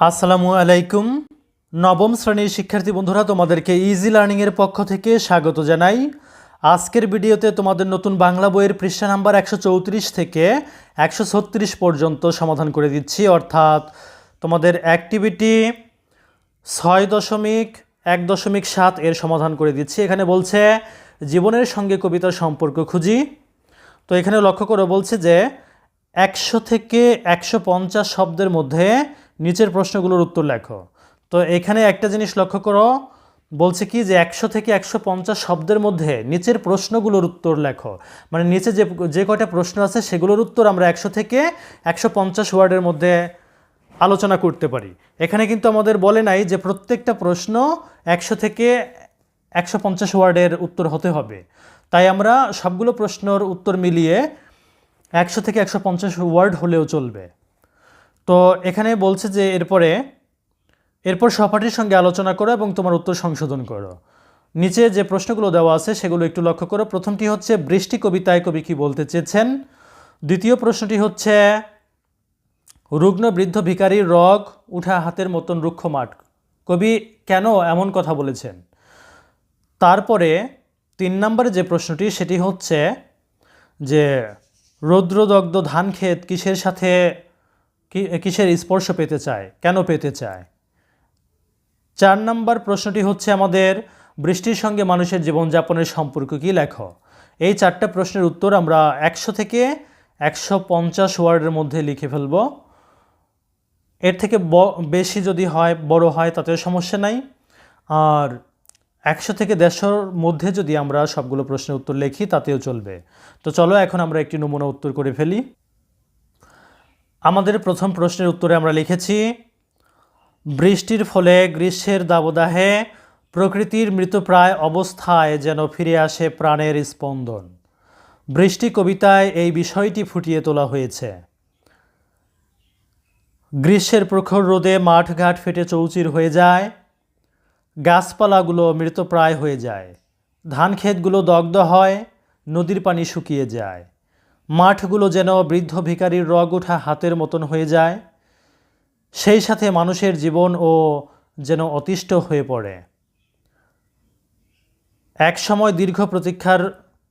আসসালামু আলাইকুম। নবম শ্রেণির শিক্ষার্থী বন্ধুরা, তোমাদেরকে ইজি লার্নিংয়ের পক্ষ থেকে স্বাগত জানাই। আজকের ভিডিওতে তোমাদের নতুন বাংলা বইয়ের পৃষ্ঠা নাম্বার একশো চৌত্রিশ থেকে একশো ছত্রিশ পর্যন্ত সমাধান করে দিচ্ছি। অর্থাৎ তোমাদের অ্যাক্টিভিটি ছয় দশমিক এক দশমিক সাত এর সমাধান করে দিচ্ছি। এখানে বলছে, জীবনের সঙ্গে কবিতার সম্পর্ক খুঁজি। তো এখানে লক্ষ্য করে বলছে যে, একশো থেকে একশো পঞ্চাশ শব্দের মধ্যে নিচের প্রশ্নগুলোর উত্তর লেখো। তো এখানে একটা জিনিস লক্ষ্য করো, বলছে কি যে একশো থেকে একশো পঞ্চাশ শব্দের মধ্যে নিচের প্রশ্নগুলোর উত্তর লেখো। মানে নিচে যে যে কয়টা প্রশ্ন আছে সেগুলোর উত্তর আমরা একশো থেকে একশো পঞ্চাশ ওয়ার্ডের মধ্যে আলোচনা করতে পারি। এখানে কিন্তু আমাদের বলে নাই যে প্রত্যেকটা প্রশ্ন একশো থেকে একশো পঞ্চাশ ওয়ার্ডের উত্তর হতে হবে। তাই আমরা সবগুলো প্রশ্নর উত্তর মিলিয়ে একশো থেকে একশো পঞ্চাশ ওয়ার্ড হলেও চলবে। তো এখানে বলছে যে এরপরে, এরপর সহপাঠীর সঙ্গে আলোচনা করো এবং তোমার উত্তর সংশোধন করো। নিচে যে প্রশ্নগুলো দেওয়া আছে সেগুলো একটু লক্ষ্য করো। প্রথমটি হচ্ছে, বৃষ্টি কবিতায় কবি কি বলতে চেয়েছেন? দ্বিতীয় প্রশ্নটি হচ্ছে, রুগ্ন বৃদ্ধ ভিখারির রগ উঠা হাতের মতন রুক্ষ মাঠ। কবি কেন এমন কথা বলেছেন? তারপরে তিন নম্বরে যে প্রশ্নটি, সেটি হচ্ছে যে, রৌদ্রদগ্ধ ধান ক্ষেত কিসের সাথে কিসের স্পর্শ পেতে চায়? কেন পেতে চায়? চার নম্বর প্রশ্নটি হচ্ছে আমাদের বৃষ্টির সঙ্গে মানুষের জীবনযাপনের সম্পর্ক কি? লেখো। এই চারটা প্রশ্নের উত্তর আমরা একশো থেকে একশো পঞ্চাশ ওয়ার্ডের মধ্যে লিখে ফেলব। এর থেকে বেশি যদি হয়, বড় হয় তাতে সমস্যা নাই। আর একশো থেকে দেড়শোর মধ্যে যদি আমরা সবগুলো প্রশ্নের উত্তর লিখি, তাতেও চলবে। তো চলো, এখন আমরা একটি নমুনা উত্তর করে ফেলি। আমাদের প্রথম প্রশ্নের উত্তরে আমরা লিখেছি, বৃষ্টির ফলে গ্রীষ্মের দাবদাহে প্রকৃতির মৃতপ্রায় অবস্থায় যেন ফিরে আসে প্রাণের স্পন্দন। বৃষ্টি কবিতায় এই বিষয়টি ফুটিয়ে তোলা হয়েছে। গ্রীষ্মের প্রখর রোদে মাঠঘাট ফেটে চৌচির হয়ে যায়, গাছপালাগুলো মৃতপ্রায় হয়ে যায় ধান ক্ষেতগুলো দগ্ধ হয়, নদীর পানি শুকিয়ে যায়। মাঠগুলো যেন বৃদ্ধ ভিখারির রগ ওঠা হাতের মতন হয়ে যায়, সেই সাথে মানুষের জীবন ও যেন অতিষ্ঠ হয়ে পড়ে। এক সময় দীর্ঘ প্রতীক্ষার,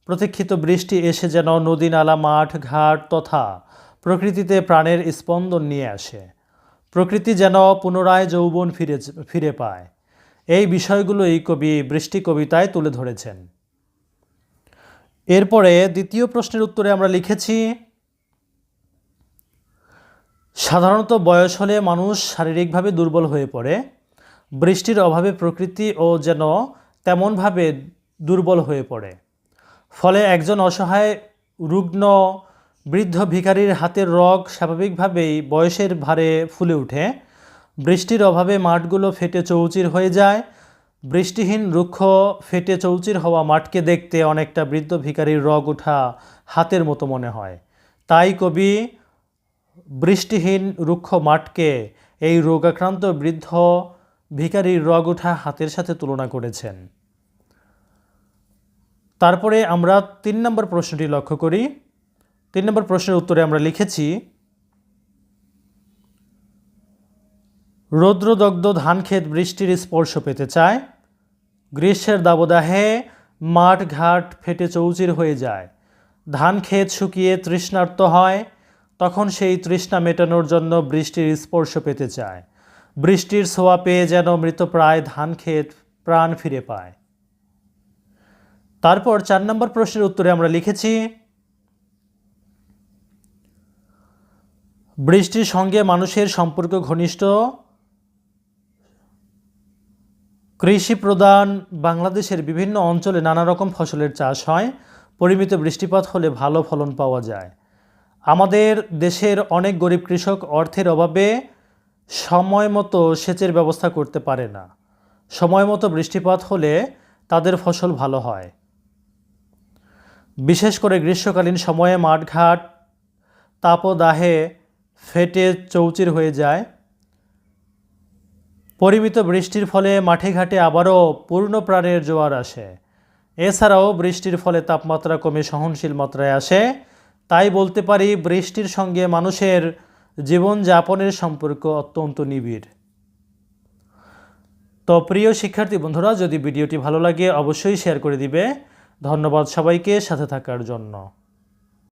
প্রতীক্ষিত বৃষ্টি এসে যেন নদী নালা, মাঠ, ঘাট তথা প্রকৃতিতে প্রাণের স্পন্দন নিয়ে আসে। প্রকৃতি যেন পুনরায় যৌবন ফিরে ফিরে পায়। এই বিষয়গুলোই কবি, বৃষ্টি কবিতায় তুলে ধরেছেন। এরপরে দ্বিতীয় প্রশ্নের উত্তরে আমরা লিখেছি, সাধারণত বয়স হলে মানুষ শারীরিকভাবে দুর্বল হয়ে পড়ে, বৃষ্টির অভাবে প্রকৃতি ও যেন তেমনভাবে দুর্বল হয়ে পড়ে। ফলে একজন অসহায়, রুগ্ন, বৃদ্ধ ভিখারির হাতের রগ স্বাভাবিকভাবেই বয়সের ভারে ফুলে ওঠে। বৃষ্টির অভাবে মাঠগুলো ফেটে চৌচির হয়ে যায়। বৃষ্টিহীন রুক্ষ ফেটে চৌচির হওয়া মাঠকে দেখতে অনেকটা বৃদ্ধ ভিখারির রগ ওঠা হাতের মতো মনে হয়। তাই কবি বৃষ্টিহীন রুক্ষ মাঠকে এই রোগাক্রান্ত বৃদ্ধ ভিখারির রগ ওঠা হাতের সাথে তুলনা করেছেন। তারপরে আমরা তিন নম্বর প্রশ্নটি লক্ষ্য করি। তিন নম্বর প্রশ্নের উত্তরে আমরা লিখেছি রৌদ্রদগ্ধ ধান ক্ষেত বৃষ্টির স্পর্শ পেতে চায়। গ্রীষ্মের দাবদাহে মাঠ ঘাট ফেটে চৌচির হয়ে যায়। ধান ক্ষেত শুকিয়ে তৃষ্ণার্ত হয়, তখন সেই তৃষ্ণা মেটানোর জন্য বৃষ্টির স্পর্শ পেতে চায়। বৃষ্টির ছোঁয়া পেয়ে যেন মৃতপ্রায় ধান ক্ষেত প্রাণ ফিরে পায়। তারপর চার নম্বর প্রশ্নের উত্তরে আমরা লিখেছি, বৃষ্টির সঙ্গে মানুষের সম্পর্ক ঘনিষ্ঠ কৃষি প্রধান বাংলাদেশের বিভিন্ন অঞ্চলে নানা রকম ফসলের চাষ হয়। পরিমিত বৃষ্টিপাত হলে ভালো ফলন পাওয়া যায়। আমাদের দেশের অনেক গরিব কৃষক অর্থের অভাবে সময় মতো সেচের ব্যবস্থা করতে পারে না। সময় মতো বৃষ্টিপাত হলে তাদের ফসল ভালো হয়। বিশেষ করে গ্রীষ্মকালীন সময়ে মাঠঘাট, তাপদাহে ফেটে চৌচির হয়ে যায়। পরিমিত বৃষ্টির ফলে মাঠে ঘাটে আবারও পূর্ণ প্রাণের জোয়ার আসে। এছাড়াও বৃষ্টির ফলে তাপমাত্রা কমে সহনশীল মাত্রায় আসে। তাই বলতে পারি বৃষ্টির সঙ্গে মানুষের জীবনযাপনের সম্পর্ক অত্যন্ত নিবিড়। তো প্রিয় শিক্ষার্থী বন্ধুরা, যদি ভিডিওটি ভালো লাগে, অবশ্যই শেয়ার করে দিবে। ধন্যবাদ সবাইকে সাথে থাকার জন্য।